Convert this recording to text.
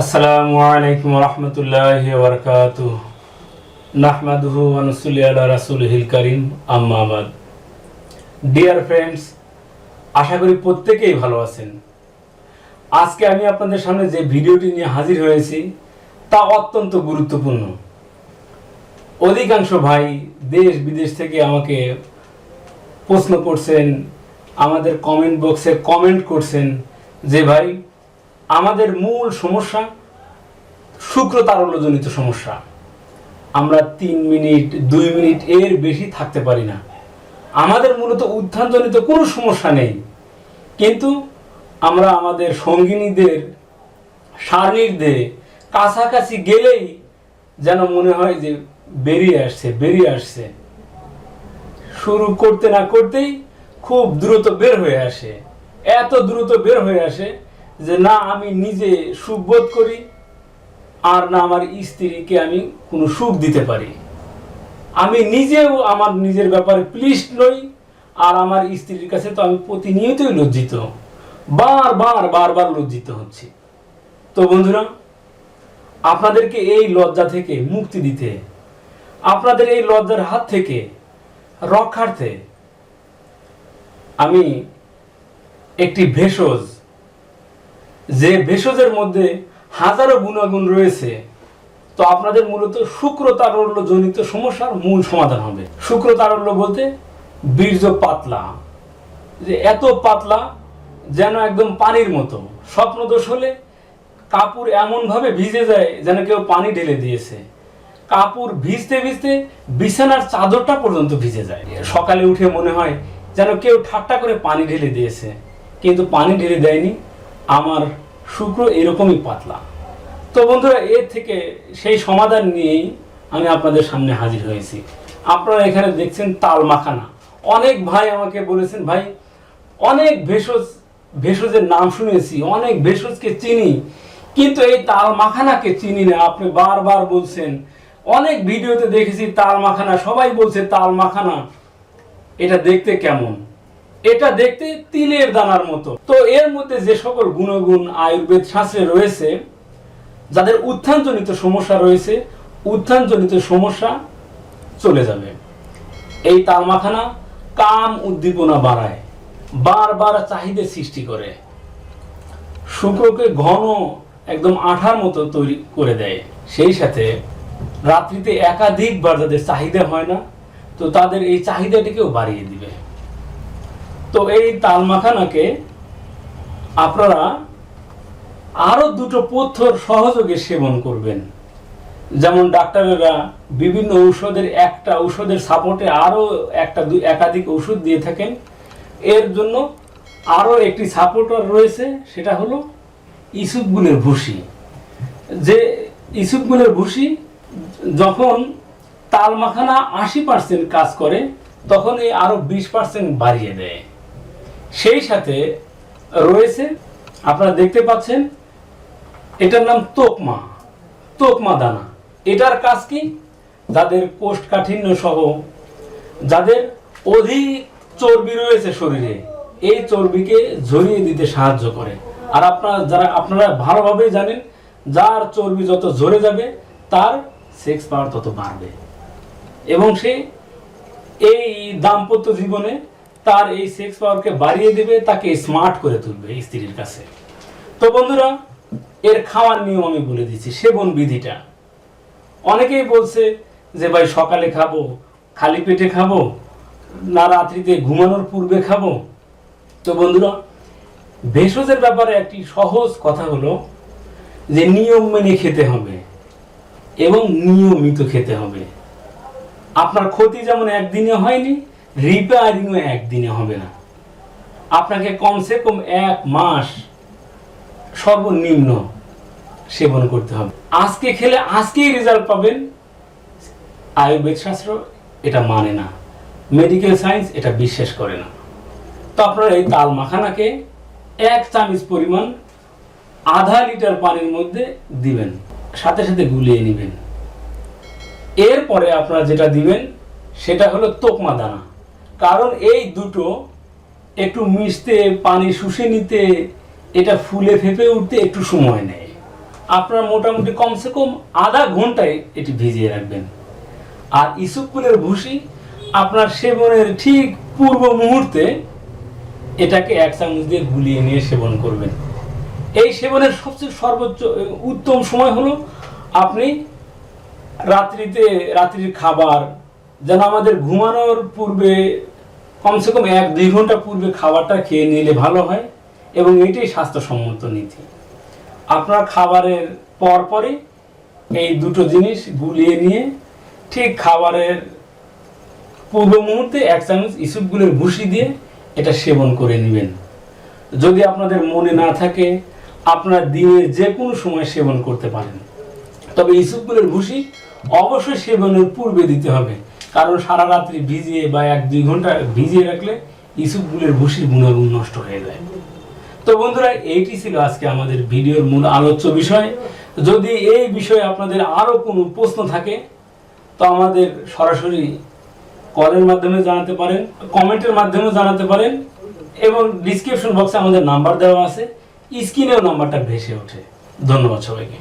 আসসালামু আলাইকুম রহমতুল্লাহ বরকাত নাহমাদুহু আনসুল্লি আল্লাহ রাসুলহিল করিম আম্মাবাদ ডিয়ার ফ্রেন্ডস আশা করি প্রত্যেকেই ভালো আছেন। আজকে আমি আপনাদের সামনে যে ভিডিওটি নিয়ে হাজির হয়েছি, তা অত্যন্ত গুরুত্বপূর্ণ। অধিকাংশ ভাই দেশ বিদেশ থেকে আমাকে প্রশ্ন করছেন, আমাদের কমেন্ট বক্সে কমেন্ট করছেন যে, ভাই আমাদের মূল সমস্যা শুক্র তারল্যজনিত সমস্যা। আমরা তিন মিনিট, দুই মিনিট এর বেশি থাকতে পারি না। আমাদের মূলত উত্থানজনিত কোনো সমস্যা নেই। কিন্তু আমরা আমাদের সঙ্গিনীদের সারণীরদের কাছাকাছি গেলেই যেন মনে হয় যে বেরিয়ে আসছে বেরিয়ে আসছে। শুরু করতে না করতেই খুব দ্রুত বের হয়ে আসে। এত দ্রুত বের হয়ে আসে যে না, আমি নিজে সুখ বোধ করি, আর না আমার স্ত্রীকে আমি কোনো সুখ দিতে পারি। আমি নিজেও আমার নিজের ব্যাপারে প্লিস্ট নই, আর আমার স্ত্রীর কাছে তো আমি প্রতিনিয়তই লজ্জিত। বারবার বারবার লজ্জিত হচ্ছি। তো বন্ধুরা, আপনাদেরকে এই লজ্জা থেকে মুক্তি দিতে, আপনাদের এই লজ্জার হাত থেকে রক্ষার্থে আমি একটি ভেষজ যে ভেষজের মধ্যে হাজারো গুণাগুণ রয়েছে, তো আপনাদের মূলত শুক্র তারল্য জনিত সমস্যার মূল সমাধান হবে। শুক্র তারল্য বলতে বীর্য পাতলা। যে এত পাতলা যেন একদম পানির মতো। স্বপ্নদোষ হলে কাপড় এমনভাবে ভিজে যায় যেন কেউ পানি ঢেলে দিয়েছে। কাপড় ভিজতে ভিজতে বিছানার চাদরটা পর্যন্ত ভিজে যায়। সকালে উঠে মনে হয় যেন কেউ ঠাট্টা করে পানি ঢেলে দিয়েছে, কিন্তু পানি ঢেলে দেয়নি। আমার শুক্র এরকমই পাতলা। তো বন্ধুরা এর থেকে সেই সমাধান নিয়েই আমি আপনাদের সামনে হাজির হয়েছি। আপনারা এখানে দেখছেন তাল মাখানা। অনেক ভাই আমাকে বলেছেন, ভাই, অনেক ভেষজ, ভেষজের নাম শুনেছি, অনেক ভেষজকে চিনি, কিন্তু এই তাল মাখানাকে চিনি না। আপনি বারবার বলছেন, অনেক ভিডিওতে দেখেছি তাল মাখানা, সবাই বলছে তাল মাখানা, এটা দেখতে কেমন? এটা দেখতে তিলের দানার মতো। তো এর মধ্যে যে সকল গুণগুণ আয়ুর্বেদ শাস্ত্রে রয়েছে, যাদের উত্থানজনিত সমস্যা রয়েছে, উত্থানজনিত সমস্যা চলে যাবে। এই তালমাখানা কাম উদ্দীপনা বাড়ায়, বারবার চাহিদা সৃষ্টি করে। শুক্রকে ঘন একদম আঠার মতো তৈরি করে দেয়। সেই সাথে রাত্রিতে একাধিকবার যাদের চাহিদা হয় না, তো তাদের এই চাহিদাটিকেও বাড়িয়ে দিবে। তো এই তাল মাখানাকে আপনারা আরও দুটো পথ্যর সহযোগে সেবন করবেন। যেমন ডাক্তারেরা বিভিন্ন ঔষধের একটা ঔষধের সাপোর্টে আরও একটা দু- একাধিক ওষুধ দিয়ে থাকেন। এর জন্য আরও একটি সাপোর্টার রয়েছে, সেটা হলো ইসুপগুলের ভুসি। যে ইসুপগুলের ভুসি যখন তাল মাখানা আশি পার্সেন্ট কাজ করে, তখন এই আরও বিশ পার্সেন্ট বাড়িয়ে দেয়। সেই সাথে রয়েছে, আপনারা দেখতে পাচ্ছেন, এটার নাম তোকমা তোকমা দানা। এটার কাজ কি? যাদের কোষ্ঠকাঠিন্য সহ, যাদের অধিক চর্বি রয়েছে শরীরে, এই চর্বিকে ঝরিয়ে দিতে সাহায্য করে। আর আপনারা যারা, আপনারা ভালোভাবে জানেন, যার চর্বি যত ঝরে যাবে, তার সেক্স পাওয়ার তত বাড়বে। এবং সে এই দাম্পত্য জীবনে তার এই সেক্স পাওয়ারকে বাড়িয়ে দেবে, তাকে স্মার্ট করে তুলবে স্ত্রীর কাছে। তো বন্ধুরা, এর খাওয়ার নিয়ম আমি বলে দিচ্ছি, সেবন বিধিটা। অনেকেই বলছে যে, ভাই, সকালে খাব, খালি পেটে খাব, না রাত্রিতে ঘুমানোর পূর্বে খাব? তো বন্ধুরা, ভেষজের ব্যাপারে একটি সহজ কথা হলো যে, নিয়ম মেনে খেতে হবে এবং নিয়মিত খেতে হবে। আপনার ক্ষতি যেমন একদিনে হয়নি রিপেয়ারিংও একদিনে হবে না। আপনাকে কমসে কম এক মাস সর্বনিম্ন সেবন করতে হবে। আজকে খেলে আজকেই রেজাল্ট পাবেন। আয়ুর্বেদ শাস্ত্র এটা মানে না। মেডিকেল সায়েন্স এটা বিশ্বাস করে না। তো আপনারা এই তাল মাখানাকে এক চামচ পরিমাণ আধা লিটার পানির মধ্যে দিবেন। সাথে সাথে গুলিয়ে নেবেন। এরপরে আপনারা যেটা দিবেন, সেটা হলো তোকমা দানা। কারণ এই দুটো একটু মিশতে, পানি শুষে নিতে, এটা ফুলে ফেপে উঠতে একটু সময় নেয়। আপনার মোটামুটি কমসে কম আধা ঘন্টায় এটি ভিজিয়ে রাখবেন। আর ইসুকুলের ভুসি আপনার সেবনের ঠিক পূর্ব মুহূর্তে এটাকে এক চামচ দিয়ে গুলিয়ে নিয়ে সেবন করবেন। এই সেবনের সবচেয়ে সর্বোচ্চ উত্তম সময় হলো আপনি রাত্রিতে, রাত্রির খাবার, যেন আমাদের ঘুমানোর পূর্বে কমসে কম এক দুই ঘণ্টা পূর্বে খাবারটা খেয়ে নিলে ভালো হয় এবং এটাই স্বাস্থ্যসম্মত নীতি। আপনার খাবারের পরপরই এই দুটো জিনিস গুলিয়ে নিয়ে ঠিক খাবারের পূর্ব মুহূর্তে এক চামচ ইসুপগুলোর ভুসি দিয়ে এটা সেবন করে নেবেন। যদি আপনাদের মনে না থাকে, আপনার দিনের যে কোনো সময় সেবন করতে পারেন। তবে ইসুপগুলোর ভুসি অবশ্যই সেবনের পূর্বে দিতে হবে। কারণ সারা রাত্রি ভিজিয়ে বা এক দুই ঘণ্টা ভিজিয়ে রাখলে ইসুপগুলোর ভুসির গুণাগুণ নষ্ট হয়ে যায়। তো বন্ধুরা, এইটি ছিল আজকে আমাদের ভিডিওর মূল আলোচ্য বিষয়। যদি এই বিষয়ে আপনাদের আরও কোনো প্রশ্ন থাকে, তো আমাদের সরাসরি কলের মাধ্যমে জানাতে পারেন, কমেন্টের মাধ্যমেও জানাতে পারেন, এবং ডিসক্রিপশন বক্সে আমাদের নাম্বার দেওয়া আছে। স্ক্রিনেও নাম্বারটা ভেসে ওঠে। ধন্যবাদ সবাইকে।